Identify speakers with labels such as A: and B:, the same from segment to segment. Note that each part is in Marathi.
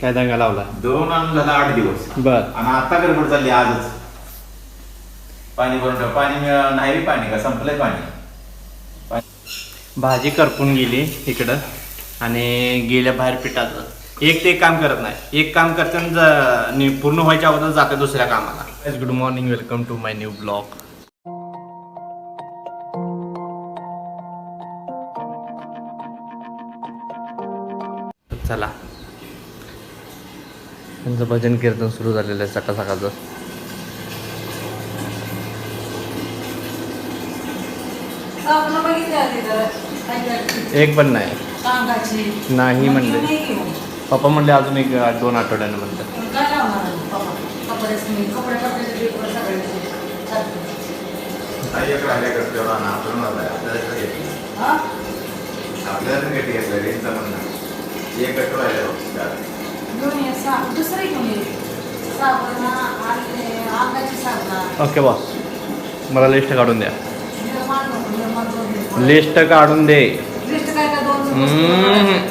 A: काय दंगा लावला?
B: दोन आणून झाला आठ दिवस.
A: बर.
B: आणि आता गडबड चालली आजच. पाणी भरून ठेव पाणी मिळ- नाही पाणी का? संपलंय पाणी.
A: भाजी करपून गेली इकडं आणि गेल्या बाहेर पिठाचं एक ते एक काम करत नाही. एक काम करते आणि ज- नि- पूर्ण व्हायच्या अगोदर जाते दुसऱ्या कामाला. Good morning welcome to my new blog चला. त्यांचं भजन कीर्तन सुरू झालेलं आहे सकाळ सकाळचं. एक पण नाही. नाही म्हणले. पप्पा म्हणले अजून एक दोन आठवड्यानं म्हणतात ओके बॉस. मला लिस्ट काढून द्या.
C: दोन.
A: लिस्ट काढून दे.
C: दोन दोन दोन.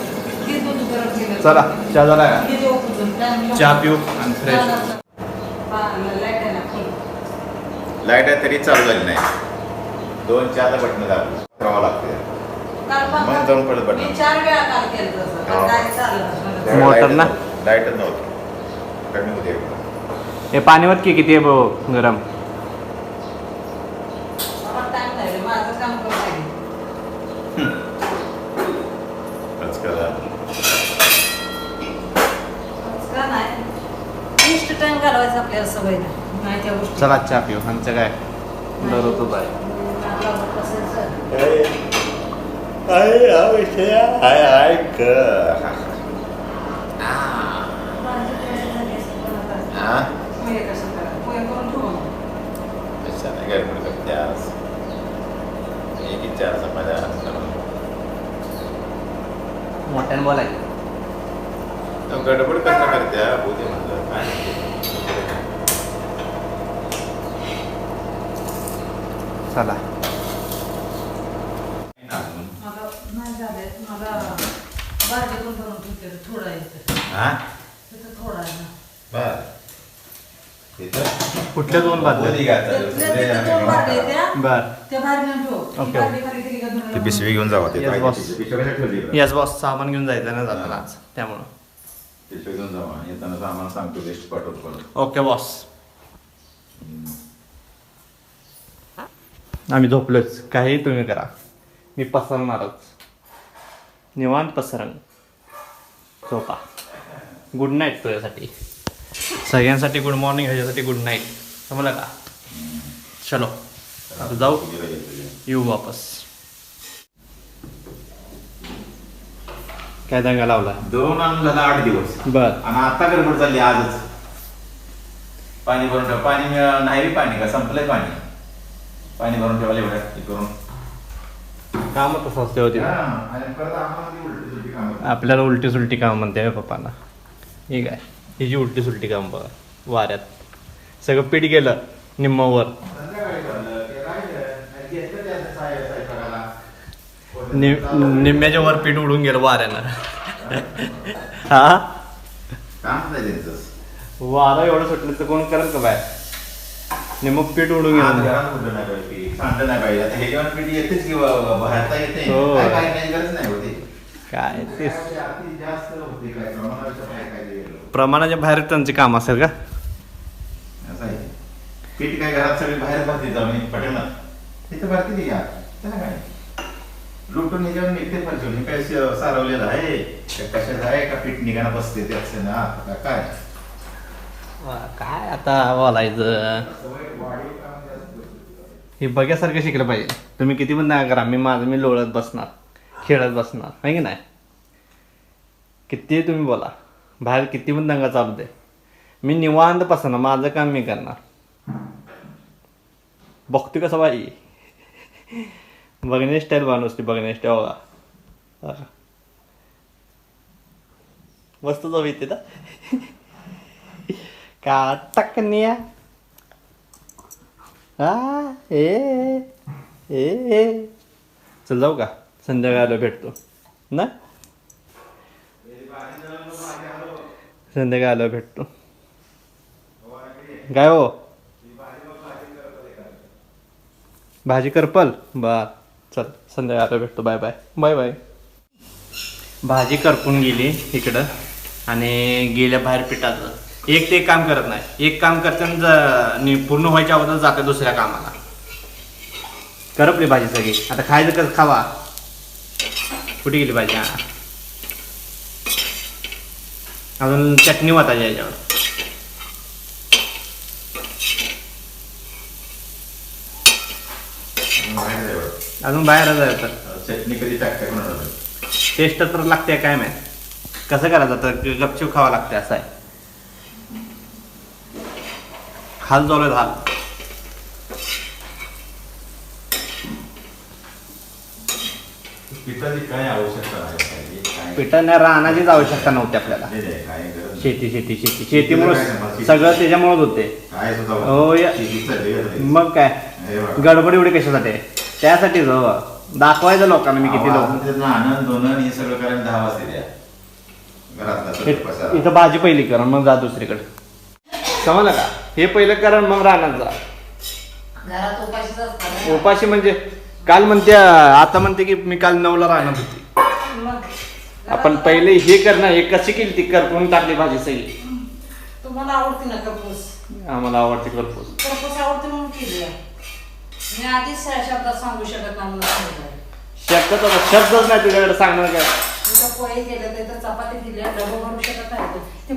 A: चला चहा झाला का? चहा पिऊ आणि फ्रेश
C: लाइट आहे
B: तरी चालू झाली नाही. दोन चार बटन दाबली करावं लागते मग जाऊन पडत बटन.
A: मोटर ना?
B: लाईटच नव्हती. कमी होते
A: हे पाणीवत की किती आहे भाऊ गरम. चला चहा पिऊ. आमचं काय? दररोजच आहे.
C: नाक लावत बसायचं. भाजी तयार झाली असेल
B: गडबड करते आज एक चार चपात्या
A: मोठ्याने बोलायचं
B: तो गडबड कसं करते बोलते म्हणलं काय
A: चला
C: मला नाही झालंय. मला भाजी पण करून ठेवते. थोडं.
B: हा
C: इथं थोडं आहे ना.
B: बर
A: कुठल्या दोन बादल्या?
B: पिशवी घेऊन जावा?
A: याच बॉस सामान घेऊन जायचं ना जाताना आज. त्यामुळं.
B: पिशवी घेऊन जावा. येताना सामान सांगतो लिस्ट पाठवतो परत.
A: ओके बॉस आम्ही झोपलोच. काही तुम्ही करा. मी पसरणारच. निवांत पसरण. झोपा. गुड नाईट तुझ्यासाठी. सगळ्यांसाठी गुड मॉर्निंग ह्याच्यासाठी गुड नाईट समजलं का? चलो जाऊ. येऊ वापस. काय दंगा लावला?
B: दोन आणून झाला आठ दिवस.
A: बर.
B: आणि आता गडबड चालली आजच. पाणी भरून ठेव. पाणी नाही पाणी का? संपलंय पाणी. पाणी भरून ठेवायला एवढ्या करून.
A: काम तसं असते होती. आपल्याला उलटी सुलटी काम म्हणते हे पप्पांना ठीक आहे हिची उलटी सुलटी काम बघा. वाऱ्यात. सगळं पीठ गेलं निम्मावर.
B: संध्याकाळी झालं, ते राहिलं. आणि घेतलं ते आता साय- स्वयंपाकाला.
A: नि- निम्म्याच्या वर पीठ उडून गेलं वाऱ्यानं. हा. वारं एवढं सुटलं तर कोण करेल का बाय निम्म पीठ उडून गेलं. हो.
B: काय काय नाही गरज नाही होती?
A: काय ते प्रमाणाच्या बाहेर त्यांचे काम असेल का?
B: असं आहे. पीठ काय घरात सगळी बाहेर भरते जाऊन पटेल. तिथं भरते ती त्याला काय? लुटून ह्याच्यावर निघते पण काय सारवलेलं आहे. का कशाचं आहे का पीठ निघाणं बसते ते असं ना? का काय?
A: काय आता बोलायचं? हे बघ्यासारखं शिकलं पाहिजे. तुम्ही किती पण नका करा. मी माझं मी लोळत बसणार. खेळत बसणार. आहे की नाही? किती तुम्ही बोला. बाहेर किती पण दंगा चालू दे. मी निवांत बसणार माझं काम मी करणार. बघते कसं बाई. बघणे स्टाईल माणूस ती बघणे स्टाईल बघा. मस्त जाऊ येते ना का टकन्या. हा ए ए. चल जाऊ का? संध्याकाळला भेटतो. ना? संध्याकाळ आलो भेटतो. काय हो? भाजी करपल? बा चल संध्याकाळ आलो भेटतो. Bye bye. Bye bye. भाजी करपून गेली इकडं आणि गेल्या बाहेर पिठाचं. एक ते एक काम करत नाही. एक काम करते पूर्ण व्हायच्या अगोदर जाते दुसऱ्या कामाला. करपली भाजी सगळी. आता खायचं कसं? खावा. कुठे गेली भाजी? हा. अजून चटणी वाटायची याच्यावर. अजून बाहेरच आहे तर
B: चटणी कधी टाकते
A: टेस्ट तर लागते काय माहीत. कसं करायचं तर गपचूप खावं लागते असं आहे. हाल चालू हाल.
B: पिठाची काय आवश्यकता आहे?
A: पिठाने राहण्याचीच आवश्यकता नव्हती आपल्याला. शेती शेती शेती शेतीमुळे सगळं त्याच्यामुळेच होते. हो. मग काय. गडबड एवढी कशासाठी? त्यासाठीच हो. दाखवायचं लोकांना मी किती लोक
B: हे.
A: इथं भाजी पहिली करा मग जा दुसरीकडे. समजलं का? हे पहिलं करा मग राहणार जा. उपाशी म्हणजे काल म्हणते आता म्हणते की मी काल नऊला राहणार होती. आपण पहिले हे करणं हे कशी केली ती? करपून टाकली भाजी सगळी
C: तुम्हाला आवडते ना करपूस?
A: आम्हाला आवडते करपूस.
C: करपूस आवडते म्हणून केली मी आधीच शब्दात सांगू शकत नाही
A: शब्द तर शब्दच नाही तुझ्याकडे सांगणार काय?
C: केलं ते तर चपाती दिली डबं भरू शकत नाही तू.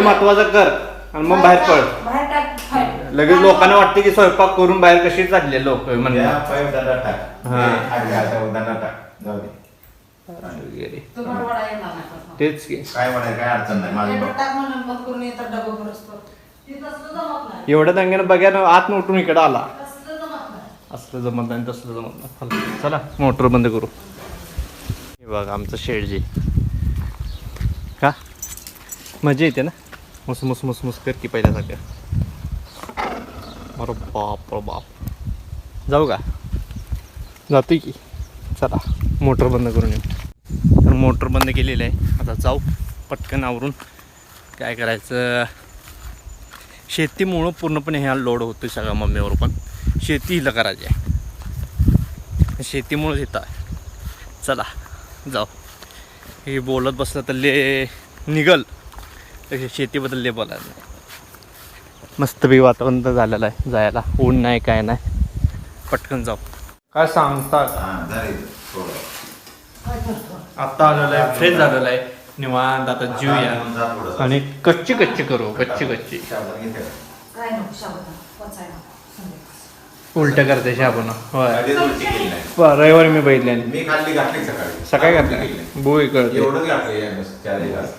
A: महत्वाचं कर आणि मग बाहेर पळ.
C: बाहेर टाक फाट.
A: लगेच लोकांना वाटते की स्वयंपाक करून बाहेर कशी चालले लोक म्हणजे
B: टाक.
A: हा.
B: टाक. जाऊ दे.
A: वगैरे.
C: तुम्हाला वडा येणार नाही करता.
A: तेच की.
B: काय म्हणाय काय अडचण नाही. माझं
C: तेवढं
B: बघ.
C: टाक म्हणून बंद करून येतात डबं भरूस तर. ती तसलं जमत नाही.
A: एवढ्या दंग्यानं बघ्या आत उठून इकडे आला.
C: तसलं जमत नाही.
A: असलं जमत नाही तसलं जमत नाही. चला. चला मोटर बंद करू. हे बघा आमचं शेडजी. का? मजा येते ना? मुस मुस मुस मुस कर की पहिल्यासारखं. अरे बाप रे बाप. जाऊ का? जातोय की. चला मोटर बंद करून येऊ. तर मोटर बंद केलेलं आहे. आता जाऊ पटकन आवरून काय करायचं? शेतीमुळं पूर्णपणे ह्या लोड होतो सगळ्या मम्मीवर पण. शेती हिला करायची आहे. शेतीमुळंच येतं आहे चला जाऊ. हे बोलत बसलं तर ले निघल. तसे शेतीबद्दल ले बोलायचं बी वातावरण तर झालेलं आहे जायला. ऊन नाही काय नाही. पटकन जाऊ. काय सांगता
B: हा, झालं इथं. थोडं.
C: काय करतो
A: आत्ता आलेलं आहे फ्रेश झालेलं आहे. निवांत आता
B: आता
A: जीवया. आणि कच्ची कच्ची करू कच्ची कच्ची?
C: काय नको पचायला.
A: उलट करते शाबून होय. रविवारी मी बघितले
B: मी खाल्ली घातली सकाळी.
A: सकाळी. घातलं बोई कळते.
B: एवढंच घातलं या बस, चार एक घास.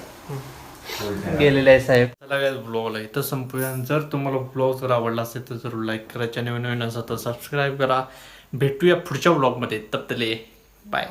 B: उलट्या.
A: गेलेले आहे साहेब. चला काय ब्लॉगला इथं संपूया. जर तुम्हाला ब्लॉग जर आवडला असेल तर जरूर लाईक करा. चॅनल नवीन असेल तर सबस्क्राईब करा. भेटूया पुढच्या ब्लॉगमध्ये तप्तले बाय